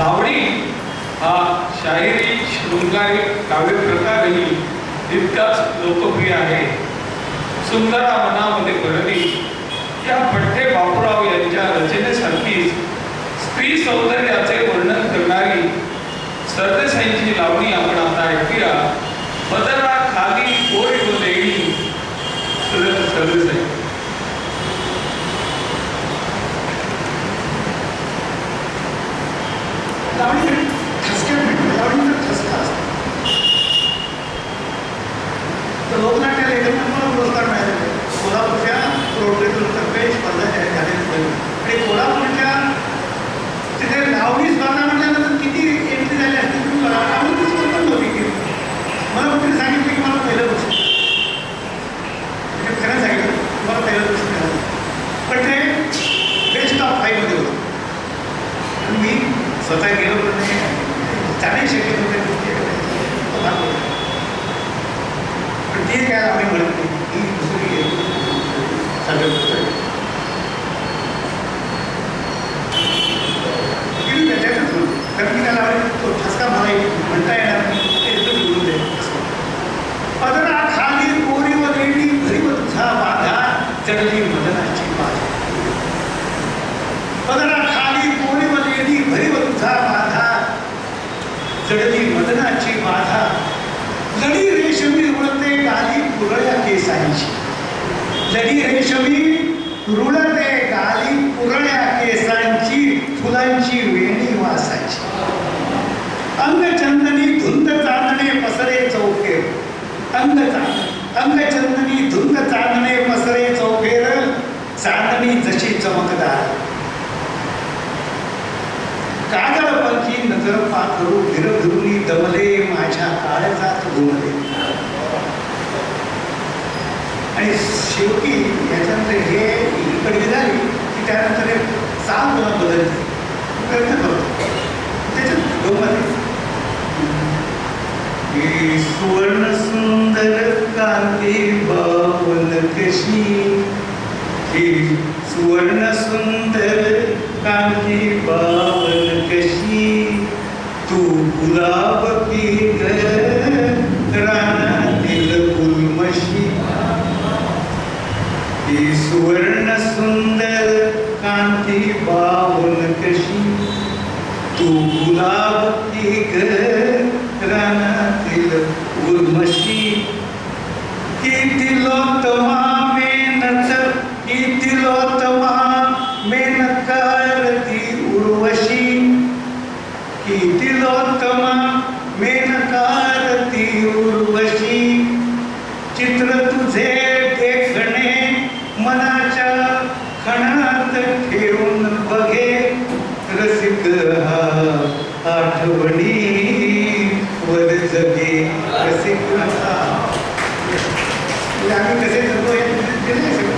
लावणी हा शाहिरी शृंगारी काव्य प्रकारही तितकाच लोकप्रिय आहे. सुंदरा मनामध्ये भरली या भट्टे बापूराव यांच्या रचने स्वतः गेलो पण नाही. जाणे शक्य होते. पण ते काय आम्ही म्हणत नाही. ही दुसरी सगळं त्याच्यातच कारण की त्याला तो ठसका मला येईल, म्हणता येणार नाही. ते एकदम बोलून दे पदरा खाली कोरी व घरी व तुझा बाधा चढली मदनाची बाधा पदरा खाली कोणी वलेली भरी व तुझा बाधा चढली मदनाची बाधा लढी रेशमी रुळते गाली पुरळ्या केसांची लढी रेशमी रुळते गाली पुरळ्या केसांची फुलांची वेणी वासाची. अंगचंदनी धुंद चांदणे पसरे चौके अंग चांद अंगचंदनी धुंद चांदणे पसरे चौफेर चांदणी जशी चमकदार. काजळ पंखी नजर पाखरू भिरभिरुनी आणि शेवटी याच्यानंतर हे इकडे झाली की त्यानंतर हे सात गुणा बदलते प्रयत्न करतो त्याच्यात गंमत सुवर्ण सुंदर कांती बावन कशी ही सुवर्ण सुंदर गुलाब की रानातील गुलमशी किती लोतमा मेहनत किती लोतमा मेहनत करती उर्वशी किती लोतमा आठवणी वर जगे. कसे आम्ही कसे जगलो